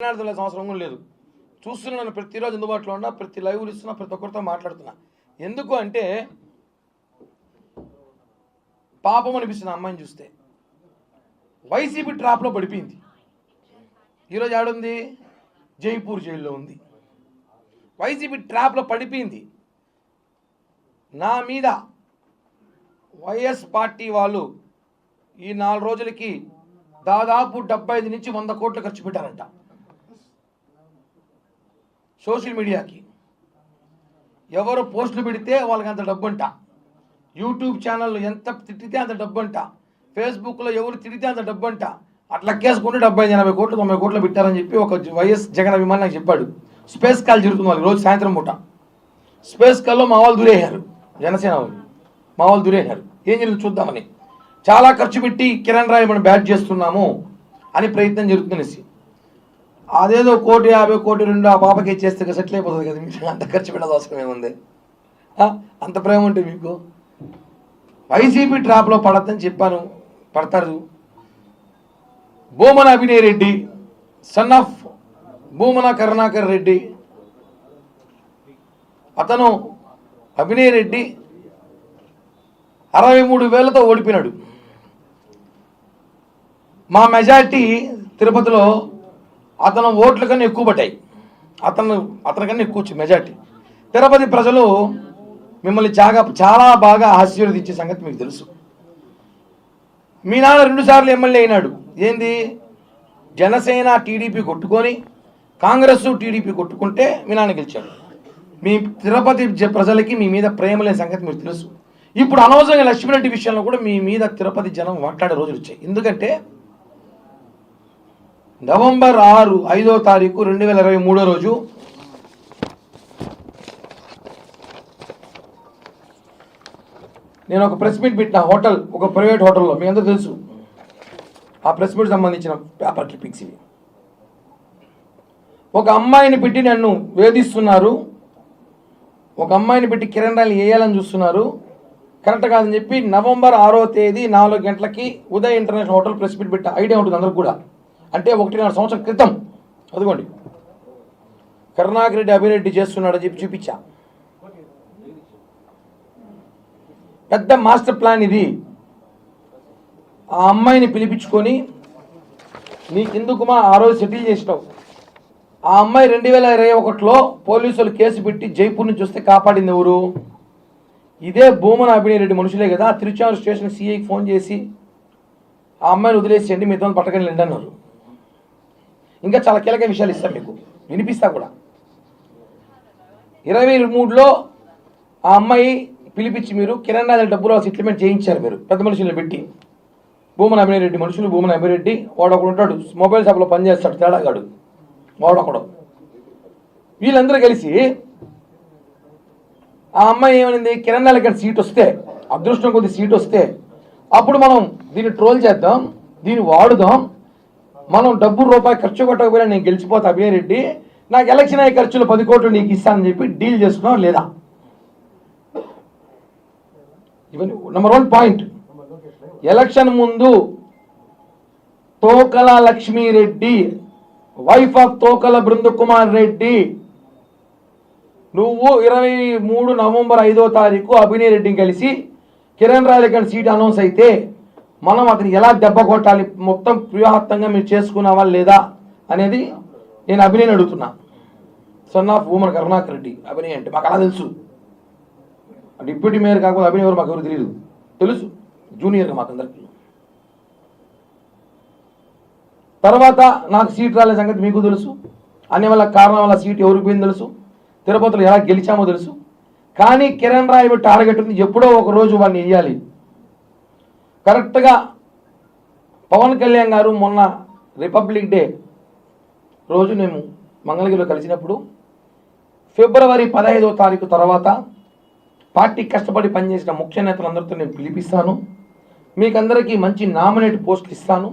మాట్లాడుతున్న అవసరం కూడా లేదు. చూస్తున్నాను ప్రతిరోజు అందుబాటులో ఉన్నా ప్రతి లైవ్లు ఇస్తున్నా ప్రతి ఒక్కరితో మాట్లాడుతున్నా. ఎందుకు అంటే పాపం అనిపిస్తుంది అమ్మాయిని చూస్తే. వైసీపీ ట్రాప్లో పడిపోయింది. ఈరోజు ఆడుంది జైపూర్ జైల్లో ఉంది. వైసీపీ ట్రాప్లో పడిపోయింది. నా మీద వైఎస్ పార్టీ వాళ్ళు ఈ నాలుగు రోజులకి దాదాపు డెబ్బై ఐదు నుంచి వంద కోట్లు ఖర్చు పెట్టారంట. సోషల్ మీడియాకి. ఎవరు పోస్టులు పెడితే వాళ్ళకి అంత డబ్బు అంట యూట్యూబ్ ఛానళ్ళు ఎంత తిట్టితే అంత డబ్బు అంట ఫేస్బుక్లో ఎవరు తిడితే అంత డబ్బు అంట అట్లా కేసుకుంటే డెబ్బై ఐదు ఎనభై కోట్లు తొంభై కోట్లు పెట్టారని చెప్పి ఒక వైఎస్ జగన్ అభిమాని నాకు చెప్పాడు. స్పేస్ కాల్ జరుగుతుంది వాళ్ళకి రోజు సాయంత్రం పూట. స్పేస్ కాల్లో మా వాళ్ళు దూరేశారు జనసేన వాళ్ళు. మా వాళ్ళు దూరేశారు. ఏం జరిగింది చూద్దామని. చాలా ఖర్చు పెట్టి కిరణ్ రాయ్ మనం బ్యాట్ చేస్తున్నాము అని ప్రయత్నం జరుగుతుందనేసి అదేదో కోటి యాభై కోటి రెండు ఆ పాపకి ఇచ్చేస్తే సెటిల్ అయిపోతుంది కదా మీకు. అంత ఖర్చు పెట్టాల్సిన అవసరం ఏముంది? అంత ప్రేమ ఉంటే మీకు? వైసీపీ ట్రాప్లో పడద్దని చెప్పాను. పడతారు. Bhumana Abhinay Reddy son of Bhumana Karunakar Reddy. అతను అభినయ్ రెడ్డి అరవై మూడు వేలతో ఓడిపోయినాడు. మా మెజార్టీ తిరుపతిలో అతను ఓట్ల కన్నా ఎక్కువ పడ్డాయి. అతను అతని కన్నా ఎక్కువ మెజార్టీ తిరుపతి ప్రజలు మిమ్మల్ని చాలా చాలా బాగా ఆశీర్వదించే సంగతి మీకు తెలుసు. మీ నాన్న రెండుసార్లు ఎమ్మెల్యే అయినాడు. ఏంది? జనసేన టీడీపీ కొట్టుకొని కాంగ్రెస్ టీడీపీ కొట్టుకుంటే మీ నాన్న గెలిచాడు. మీ తిరుపతి జ- ప్రజలకి మీ మీద ప్రేమ లేని సంగతి మీకు తెలుసు. ఇప్పుడు అనవసరంగా లక్ష్మీరెడ్డి విషయంలో కూడా మీ మీద తిరుపతి జనం మాట్లాడే రోజులు వచ్చాయి. ఎందుకంటే నవంబర్ ఆరు ఐదో తారీఖు రెండు వేల ఇరవై మూడో రోజు. నేను ఒక ప్రెస్ మీట్ పెట్టిన హోటల్ ఒక ప్రైవేట్ హోటల్లో మీ అందరూ తెలుసు. ఆ ప్రెస్ మీట్ సంబంధించిన పేపర్ క్లిప్పింగ్స్ ఇవి. ఒక అమ్మాయిని పెట్టి నన్ను వేధిస్తున్నారు. ఒక అమ్మాయిని పెట్టి కిరణ్ రాయలు వేయాలని చూస్తున్నారు. కరెక్ట్ కాదని చెప్పి నవంబర్ ఆరో తేదీ నాలుగు గంటలకి Uday international hotel press meet పెట్ట ఐడియా ఉంటుంది అందరికి కూడా. అంటే ఒకటిన్నర సంవత్సరం క్రితం. అదిగోండి. కరుణాకర్ రెడ్డి అభిరెడ్డి చేస్తున్నాడని చెప్పి చూపించా. పెద్ద మాస్టర్ ప్లాన్ ఇది. ఆ అమ్మాయిని పిలిపించుకొని నీకెందుకుమా ఆ రోజు సెటిల్ చేసినావు? ఆ అమ్మాయి రెండు వేల ఇరవై ఒకటిలో పోలీసులు కేసు పెట్టి జైపూర్ నుంచి వస్తే కాపాడింది ఎవరు? ఇదే భూమన అభినయరెడ్డి మనుషులే కదా. తిరుచానూరు స్టేషన్ సిఐకి ఫోన్ చేసి ఆ అమ్మాయిని వదిలేసేయండి మీతో పట్టకని అన్నారు. ఇంకా చాలా కీలక విషయాలు ఇస్తాం మీకు. వినిపిస్తా కూడా. ఇరవై మూడులో ఆ అమ్మాయి పిలిపించి మీరు కిరణ్ రాజు డబ్బులు సెటిల్మెంట్ చేయించారు మీరు. పెద్ద మనుషులను పెట్టి. భూమన అభినయరెడ్డి మనుషులు భూమన అభిరెడ్డి వాడు ఒకడు ఉంటాడు మొబైల్ షాప్లో పనిచేస్తాడు తేడాగాడు. వాడు ఒకడు. వీళ్ళందరూ కలిసి ఆ అమ్మాయి ఏమైంది కిరణ్ రాజు ఇక్కడ సీట్ వస్తే అదృష్టం కొద్ది సీట్ వస్తే అప్పుడు మనం దీన్ని ట్రోల్ చేద్దాం దీన్ని వాడుదాం మనం డబ్బు రూపాయి ఖర్చు కొట్టకపోయినా నేను గెలిచిపోతా అభినయ్ రెడ్డి. నాకు ఎలక్షన్ అయ్యే ఖర్చులు పది కోట్లు నీకు ఇస్తానని చెప్పి డీల్ చేసుకున్నాం లేదా? ఇవన్నీ నెంబర్ వన్ పాయింట్ ఎలక్షన్ ముందు తోకల లక్ష్మీరెడ్డి వైఫ్ ఆఫ్ తోకల బృందకుమార్ రెడ్డి. నువ్వు ఇరవై మూడు నవంబర్ ఐదో తారీఖు అభినయ్ రెడ్డిని కలిసి కిరణ్ రాయలకన్ సీట్ అనౌన్స్ అయితే మనం అతను ఎలా దెబ్బ కొట్టాలి? మొత్తం క్రియాహత్తంగా మీరు చేసుకున్నావా లేదా? అనేది నేను అభినయని అడుగుతున్నా. Son of woman Karunakar Reddy Abhinay అంటే మాకు అలా తెలుసు. డిప్యూటీ మేయర్ కాకపోతే అభినయ్ ఎవరు మాకు ఎవరు తెలియదు తెలుసు. జూనియర్గా మాకు అందరికీ. తర్వాత నాకు సీట్ రాలే సంగతి మీకు తెలుసు. అన్ని వల్ల కారణం వల్ల సీట్ ఎవరికి పోయింది తెలుసు. తిరుపతిలో ఎలా గెలిచామో తెలుసు. కానీ కిరణ్ రాయ్ టార్గెట్ ఉంది. ఎప్పుడో ఒక రోజు వాడిని వేయాలి కరెక్ట్గా పవన్ కళ్యాణ్ గారు మొన్న రిపబ్లిక్ డే రోజు మేము మంగళగిరిలో కలిసినప్పుడు ఫిబ్రవరి పదహైదవ తారీఖు తర్వాత పార్టీ కష్టపడి పనిచేసిన ముఖ్య నేతలందరితో నేను పిలిపిస్తాను. మీకందరికీ మంచి నామినేట్ పోస్టులు ఇస్తాను.